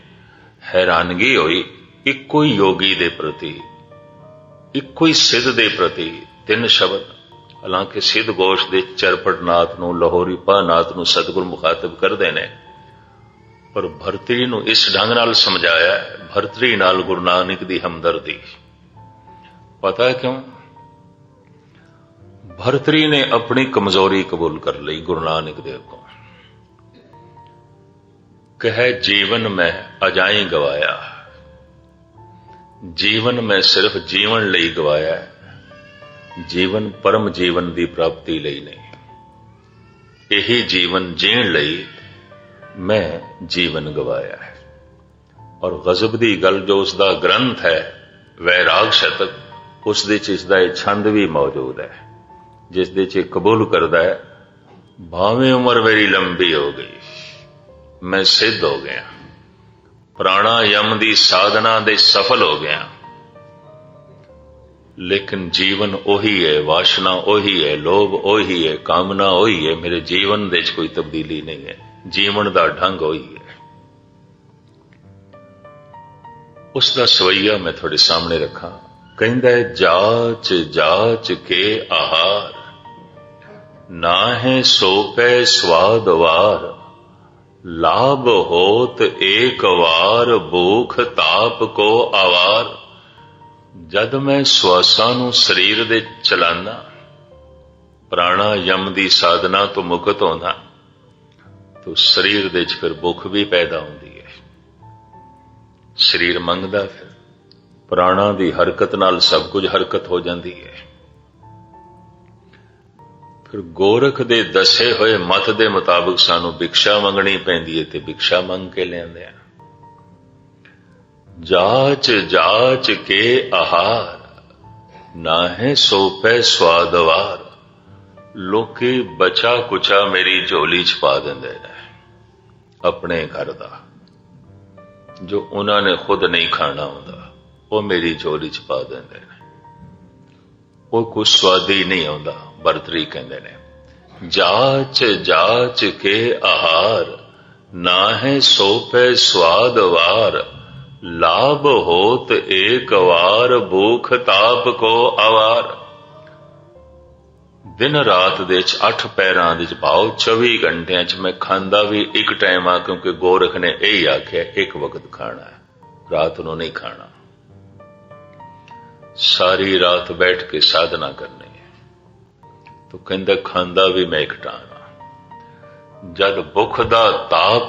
ਹੈਰਾਨਗੀ ਹੋਈ ਇੱਕੋ ਹੀ ਯੋਗੀ ਦੇ ਪ੍ਰਤੀ, ਇੱਕੋ ਹੀ ਸਿੱਧ ਦੇ ਪ੍ਰਤੀ ਤਿੰਨ ਸ਼ਬਦ, ਹਾਲਾਂਕਿ ਸਿੱਧ ਗੋਸ਼ ਦੇ ਚਰਪਟਨਾਥ ਨੂੰ, ਲਾਹੌਰੀ ਪਾਨਾਥ ਨੂੰ ਸਤਿਗੁਰ ਮੁਖਾਤਬ ਕਰਦੇ ਨੇ, ਪਰ ਭਰਤਰੀ ਨੂੰ ਇਸ ਢੰਗ ਨਾਲ ਸਮਝਾਇਆ, ਭਰਤਰੀ ਨਾਲ ਗੁਰੂ ਨਾਨਕ ਦੀ ਹਮਦਰਦੀ। ਪਤਾ ਕਿਉਂ? ਭਰਤਰੀ ਨੇ ਆਪਣੀ ਕਮਜ਼ੋਰੀ ਕਬੂਲ ਕਰ ਲਈ, ਗੁਰੂ ਨਾਨਕ ਦੇਵ ਤੋਂ ਕਹੇ, ਜੀਵਨ ਮੈਂ ਅਜਾਈ ਗਵਾਇਆ। ਜੀਵਨ ਮੈਂ ਸਿਰਫ ਜੀਵਨ ਲਈ ਗਵਾਇਆ ਜੀਵਨ ਪਰਮ ਜੀਵਨ ਦੀ ਪ੍ਰਾਪਤੀ ਲਈ ਨਹੀਂ। ਇਹੀ ਜੀਵਨ ਜੀਣ ਲਈ ਮੈਂ ਜੀਵਨ ਗਵਾਇਆ ਹੈ। ਔਰ ਗਜ਼ਬ ਦੀ ਗੱਲ ਜੋ ਉਸ ਦਾ ਗ੍ਰੰਥ ਹੈ ਵੈਰਾਗ ਸ਼ਤਕ ਉਸ ਦੇ ਚ ਇਸ ਦਾ ਇਹ ਛੰਦ ਵੀ ਮੌਜੂਦ ਹੈ। ਜਿਸ ਦੇ ਚ ਇਹ ਕਬੂਲ ਕਰਦਾ ਹੈ ਭਾਵੇਂ ਉਮਰ ਮੇਰੀ ਲੰਬੀ ਹੋ ਗਈ, ਮੈਂ ਸਿੱਧ ਹੋ ਗਿਆ। ਪ੍ਰਾਣਾਯਮ ਦੀ ਸਾਧਨਾ ਦੇ ਸਫਲ ਹੋ ਗਿਆ। ਲੇਕਿਨ ਜੀਵਨ ਉਹੀ ਹੈ, ਵਾਸ਼ਨਾ ਉਹੀ ਹੈ, ਲੋਭ ਉਹੀ ਹੈ, ਕਾਮਨਾ ਉਹੀ ਹੈ, ਮੇਰੇ ਜੀਵਨ ਦੇ ਵਿੱਚ ਕੋਈ ਤਬਦੀਲੀ ਨਹੀਂ ਹੈ। ਜੀਵਨ ਦਾ ਢੰਗ ਉਹੀ ਹੈ। ਉਸ ਦਾ ਸਵਈਆ ਮੈਂ ਤੁਹਾਡੇ ਸਾਹਮਣੇ ਰੱਖਾਂ। ਕਹਿੰਦਾ ਹੈ, ਜਾਚ ਜਾਚ ਕੇ ਆਹਾਰ। ਨਾਹਿ ਸੋ ਪੈ ਸਵਾਦ ਵਾਰ, ਲਾਭ ਹੋਤ ਏਕ ਵਾਰ, ਭੂਖ ਤਾਪ ਕੋ ਆਵਾਰ। ਜਦ ਮੈਂ ਸਵਾਸਾਂ ਨੂੰ ਸਰੀਰ ਦੇ ਚਲਾਨਾ ਪ੍ਰਾਣਾਯਮ ਦੀ ਸਾਧਨਾ ਤੋਂ ਮੁਕਤ ਹੋਣਾ, ਤੋ ਸਰੀਰ ਦੇ ਵਿੱਚ ਫਿਰ ਭੁੱਖ ਵੀ ਪੈਦਾ ਹੁੰਦੀ ਹੈ। ਸਰੀਰ ਮੰਗਦਾ ਫਿਰ, ਪ੍ਰਾਣਾ ਦੀ ਹਰਕਤ ਨਾਲ ਸਭ ਕੁਝ ਹਰਕਤ ਹੋ ਜਾਂਦੀ ਹੈ। ਫਿਰ ਗੋਰਖ ਦੇ ਦੱਸੇ ਹੋਏ ਮਤ ਦੇ ਮੁਤਾਬਕ ਸਾਨੂੰ ਭਿਕਸ਼ਾ ਮੰਗਣੀ ਪੈਂਦੀ ਹੈ ਤੇ ਭਿਕਸ਼ਾ ਮੰਗ ਕੇ ਲੈਂਦੇ ਆ ਜਾਚ ਜਾਚ ਕੇ ਆਹਾਰ, ਨਾਹੇ ਸੋ ਪੈ ਸਵਾਦਵਾਰ, ਲੋਕੀ ਬਚਾ ਕੁਚਾ ਮੇਰੀ ਝੋਲੀ ਚ ਪਾ ਦਿੰਦੇ ਨੇ, ਆਪਣੇ ਘਰ ਦਾ। ਜੋ ਉਹਨਾਂ ਨੇ ਖੁਦ ਨਹੀਂ ਖਾਣਾ ਹੁੰਦਾ, ਉਹ ਮੇਰੀ ਝੋਲੀ ਚ ਪਾ ਦਿੰਦੇ ਨੇ। ਉਹ ਕੁਛ ਸਵਾਦੀ ਨਹੀਂ ਆਉਂਦਾ। ਬਰਤਰੀ ਕਹਿੰਦੇ ਨੇ, ਜਾਚ ਜਾਚ ਕੇ ਆਹਾਰ ਨਾ ਹੈ ਸੋ ਪੈ ਸਵਾਦਵਾਰ ਲਾਭ ਹੋਤ ਏਕ ਵਾਰ, ਭੂਖ ਤਾਪ ਕੋ ਆਵਾਰ। ਦਿਨ ਰਾਤ ਦੇ ਚ 8 ਪੈਰਾਂ ਦੇ ਚ ਭਾਉ 24 ਘੰਟਿਆਂ ਚ ਮੈਂ ਖਾਂਦਾ ਵੀ ਇੱਕ ਟਾਈਮ ਆ, ਕਿਉਂਕਿ ਗੋਰਖ ਨੇ ਇਹ ਹੀ ਆਖਿਆ, ਇੱਕ ਵਕਤ ਖਾਣਾ ਹੈ, ਰਾਤ ਨੂੰ ਨਹੀਂ ਖਾਣਾ। ਸਾਰੀ ਰਾਤ ਬੈਠ ਕੇ ਸਾਧਨਾ ਕਰਨੀ। ਤੋ ਕਹਿੰਦਾ ਖਾਂਦਾ ਵੀ ਮੈਂ ਇੱਕ ਟਾਈਮ ਜਦ ਭੁੱਖ ਦਾ ਤਾਪ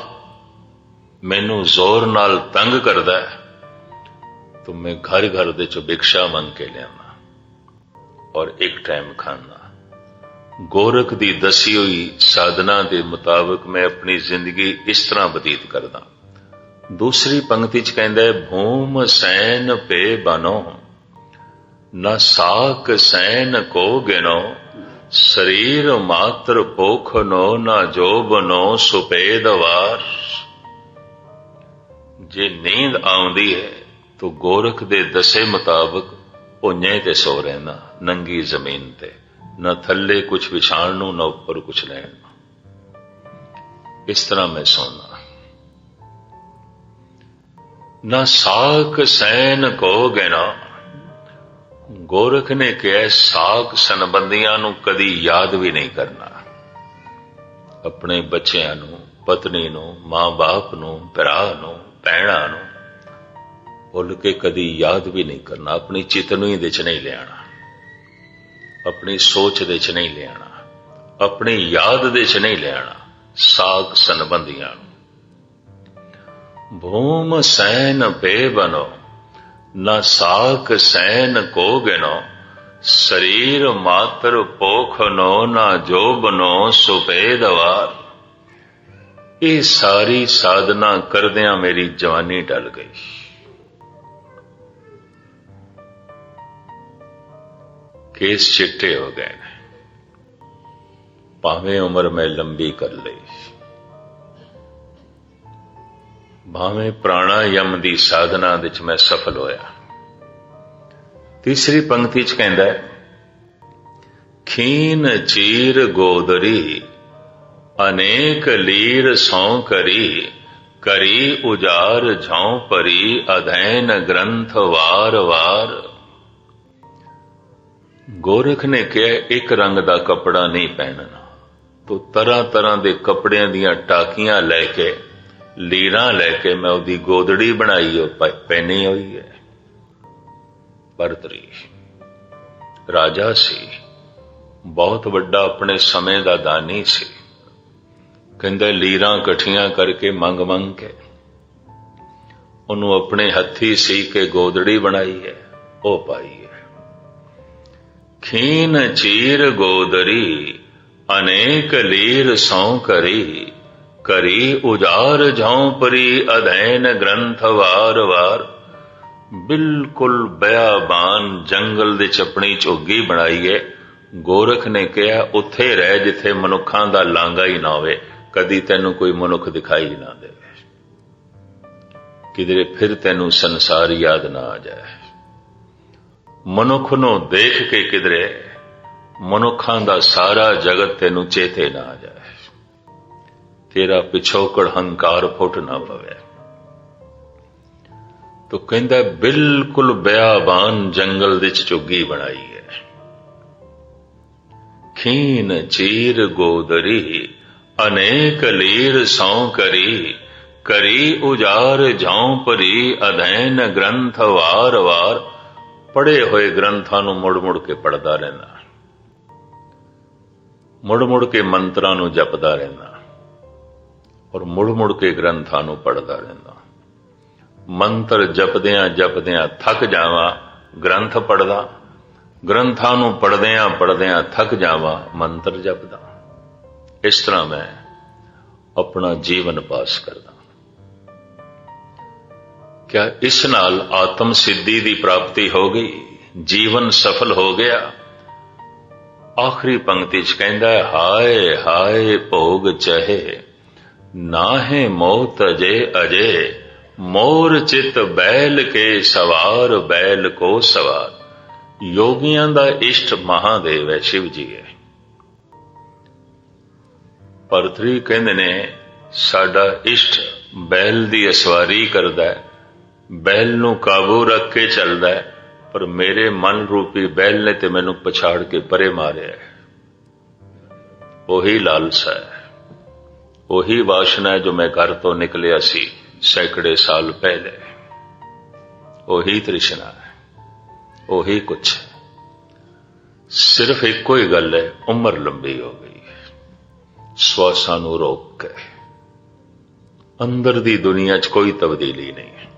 ਮੈਨੂੰ ਜ਼ੋਰ ਨਾਲ ਤੰਗ ਕਰਦਾ ਹੈ, ਤਾਂ ਮੈਂ ਘਰ ਘਰ ਦੇ ਚ ਭਿਕਸ਼ਾ ਮੰਗ ਕੇ ਲਿਆਵਾਂ ਔਰ ਇੱਕ ਟਾਈਮ ਖਾਣਾ ਗੋਰਖ ਦੀ ਦਸੀ ਹੋਈ ਸਾਧਨਾ ਦੇ ਮੁਤਾਬਕ ਮੈਂ ਆਪਣੀ ਜ਼ਿੰਦਗੀ ਇਸ ਤਰ੍ਹਾਂ ਬਤੀਤ ਕਰਦਾ। ਦੂਸਰੀ ਪੰਕਤੀ ਚ ਕਹਿੰਦਾ ਹੈ, ਭੂਮ ਸੈਨ ਪੇ ਬਨੋ, ਨਾ ਸਾਕ ਸੈਨ ਕੋ ਗਿਨੋ ਸਰੀਰ ਮਾਤਰ ਭੁਖ ਨੋ ਨਾ ਜੋਬਨੋ ਸੁਪੇਦਵਾਰ ਜੇ ਨੀਂਦ ਆਉਂਦੀ ਹੈ, ਤਾਂ ਗੋਰਖ ਦੇ ਦਸੇ ਮੁਤਾਬਕ ਪੁੰਨੇ ਤੇ ਸੋ ਰਹਿਣਾ, ਨੰਗੀ ਜ਼ਮੀਨ ਤੇ। ਨਾ ਥੱਲੇ ਕੁਝ ਵਿਛਾਣ ਨੂੰ, ਨਾ ਉੱਪਰ ਕੁਝ ਲੈਣ ਨੂੰ। ਇਸ ਤਰ੍ਹਾਂ ਮੈਂ ਸੌਣਾ। ਨਾ ਸਾਖ ਸੈਨ ਕੋ ਗੈਨਾ ਗੋਰਖ ਨੇ ਕਿਹਾ, ਸਾਖ ਸੰਬੰਧੀਆਂ ਨੂੰ ਕਦੀ ਯਾਦ ਵੀ ਨਹੀਂ ਕਰਨਾ। ਆਪਣੇ ਬੱਚਿਆਂ ਨੂੰ, ਪਤਨੀ ਨੂੰ, ਮਾਂ-ਬਾਪ ਨੂੰ, ਭਰਾ ਨੂੰ, ਭੈਣਾਂ ਨੂੰ ਭੁੱਲ ਕੇ ਕਦੀ ਯਾਦ ਵੀ ਨਹੀਂ ਕਰਨਾ। ਆਪਣੀ ਚਿਤਨੂ ਦੇ ਚ ਨਹੀਂ ਲਿਆਣਾ ਆਪਣੀ ਸੋਚ ਦੇ ਚ ਨਹੀਂ ਲਿਆਣਾ ਆਪਣੀ ਯਾਦ ਦੇ ਚ ਨਹੀਂ ਲਿਆਣਾ ਸਾਖ ਸੰਬੰਧੀਆਂ ਨੂੰ। ਭੂਮ ਸੈਨ ਪੇ ਬਨੋ ਨਾ ਸਾਖ ਸੈਨ ਕੋ ਗਿਨੋ ਸਰੀਰ ਮਾਤਰ ਪੋਖ ਨੋ ਨਾ ਜੋਬਨੋ ਸੁਪੇਦਵਾਰ ਇਹ ਸਾਰੀ ਸਾਧਨਾ ਕਰਦਿਆਂ ਮੇਰੀ ਜਵਾਨੀ ਟਲ ਗਈ ਕੇਸ ਚਿੱਟੇ ਹੋ ਗਏ ਨੇ ਭਾਵੇਂ ਉਮਰ ਮੈਂ ਲੰਬੀ ਕਰ ਲਈ ਭਾਵੇਂ ਪ੍ਰਾਣਾਯਮ ਦੀ ਸਾਧਨਾ ਵਿੱਚ ਮੈਂ ਸਫਲ ਹੋਇਆ। ਤੀਸਰੀ ਪੰਕਤੀ ਚ ਕਹਿੰਦਾ ਹੈ, ਖੀਨ ਚੀਰ ਗੋਦਰੀ, ਅਨੇਕ ਲੀਰ ਸੌ ਕਰੀ ਕਰੀ ਉਜਾਰ ਝੌ ਪਰੀ ਅਧੈਨ ਗ੍ਰੰਥ ਵਾਰ ਵਾਰ। ਗੋਰਖ ਨੇ ਕਿਹਾ, ਇੱਕ ਰੰਗ ਦਾ ਕੱਪੜਾ ਨਹੀਂ ਪਹਿਨਣਾ। ਤੋ ਤਰ੍ਹਾਂ ਤਰ੍ਹਾਂ ਦੇ ਕੱਪੜਿਆਂ ਦੀਆਂ ਟਾਕੀਆਂ ਲੈ ਕੇ ਲੀਰਾਂ ਲੈ ਕੇ ਮੈਂ ਉਹਦੀ ਗੋਦੜੀ ਬਣਾਈ, ਉਹ ਪਹਿਨੀ ਹੋਈ ਹੈ। ਪਰਤਰੀ ਰਾਜਾ ਸੀ। ਬਹੁਤ ਵੱਡਾ ਆਪਣੇ ਸਮੇਂ ਦਾ ਦਾਨੀ ਸੀ। ਕਹਿੰਦੇ ਲੀਰਾਂ ਇਕੱਠੀਆਂ ਕਰਕੇ ਮੰਗ ਮੰਗ ਕੇ। ਉਹਨੂੰ ਆਪਣੇ ਹੱਥੀ ਸੀ ਕੇ ਗੋਦੜੀ ਬਣਾਈ ਹੈ, ਉਹ ਪਾਈ ਹੈ। ਖੀਨ ਚੀਰ ਗੋਦਰੀ, ਅਨੇਕ ਲੀਰ ਸੌ ਕਰੀ। ਕਰੀ ਉਜਾਰ ਝੌ ਪਰੀ ਅਧੈਨ ਗ੍ਰੰਥ ਵਾਰ ਵਾਰ। ਬਿਲਕੁਲ ਬਿਆਬਾਨ ਜੰਗਲ ਦੇ ਚਪਣੀ ਝੋਗੀ ਬਣਾਈ ਹੈ ਗੋਰਖ ਨੇ ਕਿਹਾ, ਉੱਥੇ ਰਹਿ ਜਿੱਥੇ ਮਨੁੱਖਾਂ ਦਾ ਲਾਂਗਾ ਹੀ ਨਾ ਹੋਵੇ। ਕਦੀ ਤੈਨੂੰ ਕੋਈ ਮਨੁੱਖ ਦਿਖਾਈ ਨਾ ਦੇਵੇ ਕਿਧਰੇ ਫਿਰ ਤੈਨੂੰ ਸੰਸਾਰ ਯਾਦ ਨਾ ਆ ਜਾਏ। ਮਨੁੱਖ ਨੂੰ ਦੇਖ ਕੇ ਕਿਧਰੇ ਮਨੁੱਖਾਂ ਦਾ ਸਾਰਾ ਜਗਤ ਤੈਨੂੰ ਚੇਤੇ ਨਾ ਆ ਜਾਏ। ਤੇਰਾ ਪਿਛੋਕੜ ਹੰਕਾਰ ਫੁੱਟ ਨਾ ਪਵੇ। ਤੋ ਕਹਿੰਦਾ ਬਿਲਕੁਲ ਬਿਆਬਾਨ ਜੰਗਲ ਦੇ ਚ ਝੁੱਗੀ ਬਣਾਈ ਹੈ। ਖੀਨ ਚੀਰ ਗੋਦਰੀ, ਅਨੇਕ ਲੀਰ ਸੌ ਕਰੀ ਕਰੀ ਉਜਾਰ ਝੌਂ ਪਰੀ ਅਧੈਨ ਗ੍ਰੰਥ ਵਾਰ ਵਾਰ ਪੜੇ ਹੋਏ ਗ੍ਰੰਥਾਂ ਨੂੰ ਮੁੜ ਮੁੜ ਕੇ ਪੜਦਾ ਰਹਿੰਦਾ। ਮੁੜ ਮੁੜ ਕੇ ਮੰਤਰਾਂ ਨੂੰ ਜਪਦਾ ਰਹਿੰਦਾ। ਔਰ ਮੁੜ ਮੁੜ ਕੇ ਗ੍ਰੰਥਾਂ ਨੂੰ ਪੜਦਾ ਰਹਿੰਦਾ। ਮੰਤਰ ਜਪਦਿਆਂ ਜਪਦਿਆਂ ਥੱਕ ਜਾਵਾਂ, ਗ੍ਰੰਥ ਪੜਦਾ ਗ੍ਰੰਥਾਂ ਨੂੰ ਪੜਦਿਆਂ ਪੜਦਿਆਂ ਥੱਕ ਜਾਵਾਂ, ਮੰਤਰ ਜਪਦਾ। ਇਸ ਤਰ੍ਹਾਂ ਮੈਂ ਆਪਣਾ ਜੀਵਨ ਪਾਸ ਕਰਦਾ। ਕਿਆ ਇਸ ਨਾਲ ਆਤਮ ਸਿੱਧੀ ਦੀ ਪ੍ਰਾਪਤੀ ਹੋ ਗਈ? ਜੀਵਨ ਸਫਲ ਹੋ ਗਿਆ। ਆਖਰੀ ਪੰਕਤੀ ਚ ਕਹਿੰਦਾ ਹਾਏ ਹਾਏ, ਭੋਗ ਚਹੇ। ਨਾਹੇ ਮੋਤ ਅਜੇ ਅਜੇ, ਮੋਰ ਚਿਤ ਬੈਲ ਕੇ ਸਵਾਰ ਬੈਲ ਕੋ ਸਵਾਰ। ਯੋਗੀਆਂ ਦਾ ਇਸ਼ਟ ਮਹਾਦੇਵ ਹੈ ਸ਼ਿਵ ਜੀ ਹੈ ਪਰਥਰੀ ਕਹਿੰਦੇ ਨੇ, ਸਾਡਾ ਇਸ਼ਟ ਬੈਲ ਦੀ ਅਸਵਾਰੀ ਕਰਦਾ ਹੈ, ਬੈਲ ਨੂੰ ਕਾਬੂ ਰੱਖ ਕੇ ਚੱਲਦਾ ਹੈ, ਪਰ ਮੇਰੇ ਮਨ ਰੂਪੀ ਬੈਲ ਨੇ ਤੇ ਮੈਨੂੰ ਪਛਾੜ ਕੇ ਪਰੇ ਮਾਰਿਆ ਹੈ। ਉਹੀ ਲਾਲਸਾ ਹੈ। ਉਹੀ ਵਾਸ਼ਨਾ ਹੈ ਜੋ ਮੈਂ ਘਰ ਤੋਂ ਨਿਕਲਿਆ ਸੀ ਸੈਂਕੜੇ ਸਾਲ ਪਹਿਲੇ। ਉਹੀ ਤ੍ਰਿਸ਼ਨਾ ਹੈ, ਉਹੀ ਕੁਛ ਸਿਰਫ ਇੱਕੋ ਹੀ ਗੱਲ ਹੈ, ਉਮਰ ਲੰਬੀ ਹੋ ਗਈ ਹੈ। ਸਵਾਸਾਂ ਨੂੰ ਰੋਕ ਕੇ। ਅੰਦਰ ਦੀ ਦੁਨੀਆ 'ਚ ਕੋਈ ਤਬਦੀਲੀ ਨਹੀਂ ਹੈ।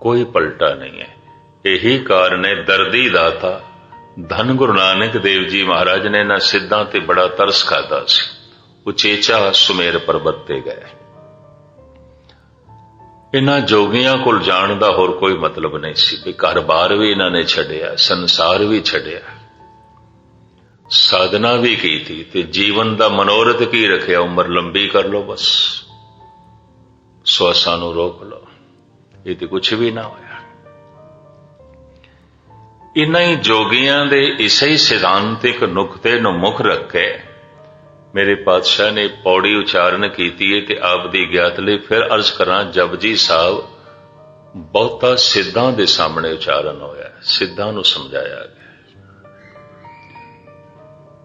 ਕੋਈ ਪਲਟਾ ਨਹੀਂ ਹੈ। ਇਹੀ ਕਾਰਨ ਹੈ, ਦਰਦੀ ਦਾਤਾ ਧੰਨ ਗੁਰੂ ਨਾਨਕ ਦੇਵ ਜੀ ਮਹਾਰਾਜ ਨੇ ਨਾ ਸਿੱਧਾਂ ਤੇ ਬੜਾ ਤਰਸ ਖਾਦਾ ਸੀ। ਉਚੇਚਾ ਸੁਮੇਰ ਪਰਬਤ ਤੇ ਗਏ। ਇਹਨਾਂ ਜੋਗੀਆਂ ਕੋਲ ਜਾਣ ਦਾ ਹੋਰ ਕੋਈ ਮਤਲਬ ਨਹੀਂ ਸੀ ਵੀ ਘਰ-ਬਾਰ ਵੀ ਇਹਨਾਂ ਨੇ ਛੱਡਿਆ, ਸੰਸਾਰ ਵੀ ਛੱਡਿਆ। ਸਾਧਨਾ ਵੀ ਕੀਤੀ ਤੇ ਜੀਵਨ ਦਾ ਮਨੋਰਥ ਕੀ ਰੱਖਿਆ, ਉਮਰ ਲੰਬੀ ਕਰ ਲਓ ਬਸ। ਸਵਾਸਾਂ ਨੂੰ ਰੋਕ ਲਓ, ਇਹ ਤੇ ਕੁਝ ਵੀ ਨਾ ਹੋਇਆ। ਇਨ੍ਹਾਂ ਹੀ ਜੋਗੀਆਂ ਦੇ ਇਸੇ ਸਿਧਾਂਤਿਕ ਨੁਕਤੇ ਨੂੰ ਮੁੱਖ ਰੱਖ ਕੇ ਮੇਰੇ ਪਾਤਸ਼ਾਹ ਨੇ ਪੌੜੀ ਉਚਾਰਨ ਕੀਤੀ ਹੈ ਤੇ ਆਪ ਦੀ ਗਿਆਤ ਲਈ ਫਿਰ ਅਰਜ਼ ਕਰਾਂ ਜਪਜੀ ਸਾਹਿਬ, ਬਹੁਤਾ ਸਿੱਧਾਂ ਦੇ ਸਾਹਮਣੇ ਉਚਾਰਨ ਹੋਇਆ ਸਿੱਧਾਂ ਨੂੰ ਸਮਝਾਇਆ ਗਿਆ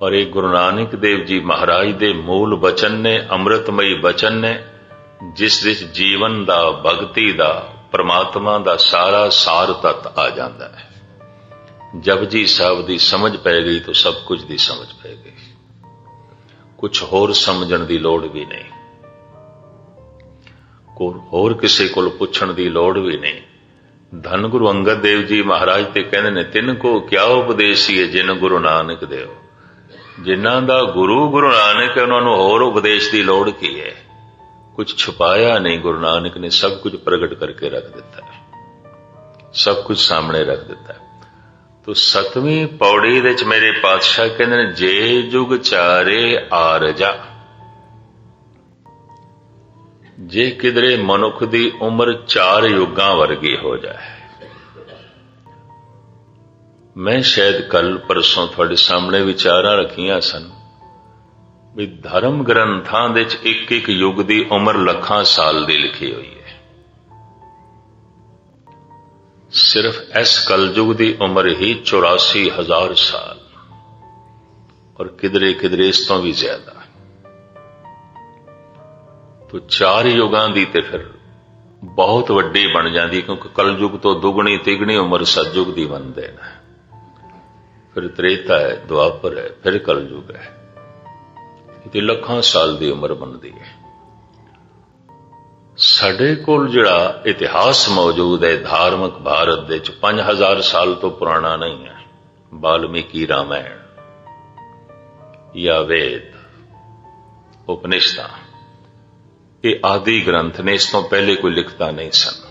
ਔਰ ਇਹ ਗੁਰੂ ਨਾਨਕ ਦੇਵ ਜੀ ਮਹਾਰਾਜ ਦੇ ਮੂਲ ਬਚਨ ਨੇ, ਅੰਮ੍ਰਿਤਮਈ ਬਚਨ ਨੇ, ਜਿਸ ਵਿੱਚ ਜੀਵਨ ਦਾ, ਭਗਤੀ ਦਾ, ਪ੍ਰਮਾਤਮਾ ਦਾ ਸਾਰਾ ਸਾਰ ਤਤ ਆ ਜਾਂਦਾ ਹੈ। ਜਪਜੀ ਸਾਹਿਬ ਦੀ ਸਮਝ ਪੈ ਗਈ ਤਾਂ ਸਭ ਕੁਝ ਦੀ ਸਮਝ ਪੈ ਗਈ। ਕੁਝ ਹੋਰ ਸਮਝਣ ਦੀ ਲੋੜ ਵੀ ਨਹੀਂ। ਕੋਈ ਹੋਰ ਕਿਸੇ ਕੋਲ ਪੁੱਛਣ ਦੀ ਲੋੜ ਵੀ ਨਹੀਂ। ਧੰਨ ਗੁਰੂ ਅੰਗਦ ਦੇਵ ਜੀ ਮਹਾਰਾਜ ਤੇ ਕਹਿੰਦੇ ਨੇ, ਤਿੰਨ ਕੋ ਕਿਆ ਉਪਦੇਸ਼ ਉਪਦੇਸੀਏ ਜਿਨ ਗੁਰੂ ਨਾਨਕ ਦੇਵ? ਜਿਨ੍ਹਾਂ ਦਾ ਗੁਰੂ ਗੁਰੂ ਨਾਨਕ ਹੈ, ਉਹਨਾਂ ਨੂੰ ਹੋਰ ਉਪਦੇਸ਼ ਦੀ ਲੋੜ ਕੀ ਹੈ? ਕੁਝ ਛੁਪਾਇਆ ਨਹੀਂ ਗੁਰੂ ਨਾਨਕ ਨੇ, ਸਭ ਕੁਝ ਪ੍ਰਗਟ ਕਰਕੇ ਰੱਖ ਦਿੱਤਾ। ਹੈ ਸਭ ਕੁਝ ਸਾਹਮਣੇ ਰੱਖ ਦਿੱਤਾ। ਹੈ ਤੋ ਸਤਵੀਂ ਪੌੜੀ ਦੇ ਵਿੱਚ ਮੇਰੇ ਪਾਤਸ਼ਾਹ ਕਹਿੰਦੇ ਨੇ, ਜੇ ਜੁਗ ਚਾਰੇ ਆਰਜਾ। ਜੇ ਕਿਦਰੇ ਮਨੁੱਖ ਦੀ ਉਮਰ ਚਾਰ ਯੁੱਗਾਂ ਵਰਗੀ ਹੋ ਜਾਏ। ਮੈਂ ਸ਼ਾਇਦ ਕੱਲ ਪਰਸੋਂ ਤੁਹਾਡੇ ਸਾਹਮਣੇ ਵਿਚਾਰਾਂ ਰੱਖੀਆਂ ਸਨ ਵੀ ਧਰਮ ਗ੍ਰੰਥਾਂ ਦੇ ਵਿੱਚ ਇੱਕ ਇੱਕ ਯੁੱਗ ਦੀ ਉਮਰ ਲੱਖਾਂ ਸਾਲ ਦੀ ਲਿਖੀ ਹੋਈ ਸਿਰਫ ਇਸ ਕਲਯੁਗ ਦੀ ਉਮਰ ਹੀ 84000 ਸਾਲ। ਔਰ ਕਿਧਰੇ ਕਿਧਰੇ ਇਸ ਤੋਂ ਵੀ ਜ਼ਿਆਦਾ। ਤੋ ਚਾਰ ਯੁਗਾਂ ਦੀ ਤੇ ਫਿਰ ਬਹੁਤ ਵੱਡੀ ਬਣ ਜਾਂਦੀ, ਕਿਉਂਕਿ ਕਲਯੁਗ ਤੋਂ ਦੁੱਗਣੀ ਤਿਗਣੀ ਉਮਰ ਸਤਯੁਗ ਦੀ ਬਣਦੇ ਨੇ। ਫਿਰ ਤ੍ਰੇਤਾ ਹੈ, ਦੁਆਪਰ ਹੈ, ਫਿਰ ਕਲਯੁਗ ਹੈ। ਤੇ ਲੱਖਾਂ ਸਾਲ ਦੀ ਉਮਰ ਬਣਦੀ ਹੈ। ਸਾਡੇ ਕੋਲ ਜਿਹੜਾ ਇਤਿਹਾਸ ਮੌਜੂਦ ਹੈ, ਧਾਰਮਿਕ ਭਾਰਤ ਦੇ ਚ 5000 ਸਾਲ ਤੋਂ ਪੁਰਾਣਾ ਨਹੀਂ ਹੈ। ਬਾਲਮੀਕੀ ਰਾਮਾਇਣ ਜਾਂ ਵੇਦ, ਉਪਨਿਸ਼ਦਾਂ, ਇਹ ਆਦਿ ਗ੍ਰੰਥ ਨੇ ਇਸ ਤੋਂ ਪਹਿਲੇ ਕੋਈ ਲਿਖਤਾ ਨਹੀਂ ਸਨ।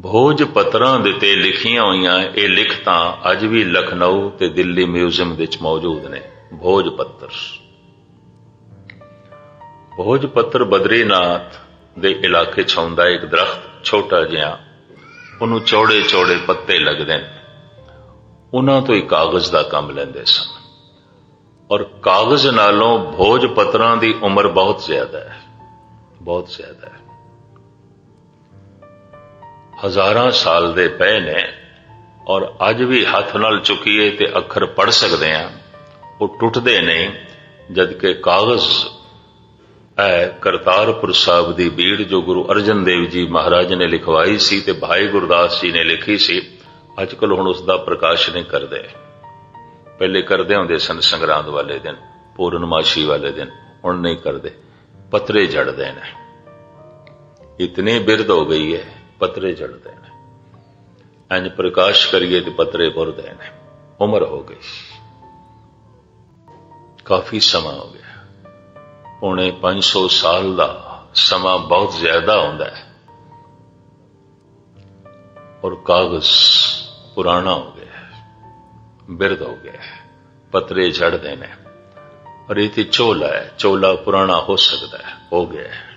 ਭੋਜ ਪੱਤਰਾਂ ਦੇ ਤੇ ਲਿਖੀਆਂ ਹੋਈਆਂ ਇਹ ਲਿਖਤਾਂ ਅੱਜ ਵੀ ਲਖਨਊ ਤੇ ਦਿੱਲੀ ਮਿਊਜ਼ੀਅਮ ਵਿੱਚ ਮੌਜੂਦ ਨੇ। ਭੋਜ ਪੱਤਰ। ਭੋਜ ਪੱਤਰ ਬਦਰੀਨਾਥ ਦੇ ਇਲਾਕੇ ਚ ਹੁੰਦਾ ਇੱਕ ਦਰਖਤ ਛੋਟਾ ਜਿਹਾ। ਉਹਨੂੰ ਚੌੜੇ ਚੌੜੇ ਪੱਤੇ ਲੱਗਦੇ ਨੇ। ਉਹਨਾਂ ਤੋਂ ਹੀ ਕਾਗਜ਼ ਦਾ ਕੰਮ ਲੈਂਦੇ ਸਨ। ਔਰ ਕਾਗਜ਼ ਨਾਲੋਂ ਭੋਜ ਪੱਤਰਾਂ ਦੀ ਉਮਰ ਬਹੁਤ ਜ਼ਿਆਦਾ ਹੈ। ਬਹੁਤ ਜ਼ਿਆਦਾ ਹੈ। ਹਜ਼ਾਰਾਂ ਸਾਲ ਦੇ ਪਏ ਨੇ ਔਰ ਅੱਜ ਵੀ ਹੱਥ ਨਾਲ ਚੁੱਕੀਏ ਤੇ ਅੱਖਰ ਪੜ ਸਕਦੇ ਆ ਉਹ ਟੁੱਟਦੇ ਨਹੀਂ ਜਦ ਕਿ ਕਾਗਜ਼ ਹੈ ਕਰਤਾਰਪੁਰ ਸਾਹਿਬ ਦੀ ਬੀੜ ਜੋ ਗੁਰੂ ਅਰਜਨ ਦੇਵ ਜੀ ਮਹਾਰਾਜ ਨੇ ਲਿਖਵਾਈ ਸੀ ਤੇ ਭਾਈ ਗੁਰਦਾਸ ਜੀ ਨੇ ਲਿਖੀ ਸੀ ਅੱਜ ਕੱਲ ਹੁਣ ਉਸ ਦਾ ਪ੍ਰਕਾਸ਼ ਨਹੀਂ ਕਰਦੇ। ਪਹਿਲੇ ਕਰਦੇ ਹੁੰਦੇ ਸਨ ਸੰਗਰਾਂਦ ਵਾਲੇ ਦਿਨ, ਪੂਰਨਮਾਸ਼ੀ ਵਾਲੇ ਦਿਨ, ਹੁਣ ਨਹੀਂ ਕਰਦੇ, ਪਤਰੇ ਜੜਦੇ ਨੇ। ਇਤਨੀ ਬਿਰਧ ਹੋ ਗਈ ਹੈ, ਪਤਰੇ ਜੜਦੇ ਨੇ। ਇੰਜ ਪ੍ਰਕਾਸ਼ ਕਰੀਏ ਤੇ ਪਤਰੇ ਪੁਰਦੇ ਨੇ। ਉਮਰ ਹੋ ਗਈ। ਕਾਫੀ ਸਮਾਂ ਹੋ ਗਿਆ। ਪੌਣੇ 500 ਸਾਲ ਦਾ ਸਮਾਂ ਬਹੁਤ ਜ਼ਿਆਦਾ ਹੁੰਦਾ ਹੈ। ਔਰ ਕਾਗਜ਼ ਪੁਰਾਣਾ ਹੋ ਗਿਆ ਹੈ, ਬਿਰਧ ਹੋ ਗਿਆ ਹੈ, ਪਤਰੇ ਝੜਦੇ ਨੇ। ਔਰ ਇਹ ਤੇ ਚੋਲਾ ਹੈ ਚੋਲਾ ਪੁਰਾਣਾ ਹੋ ਸਕਦਾ ਹੈ ਹੋ ਗਿਆ ਹੈ।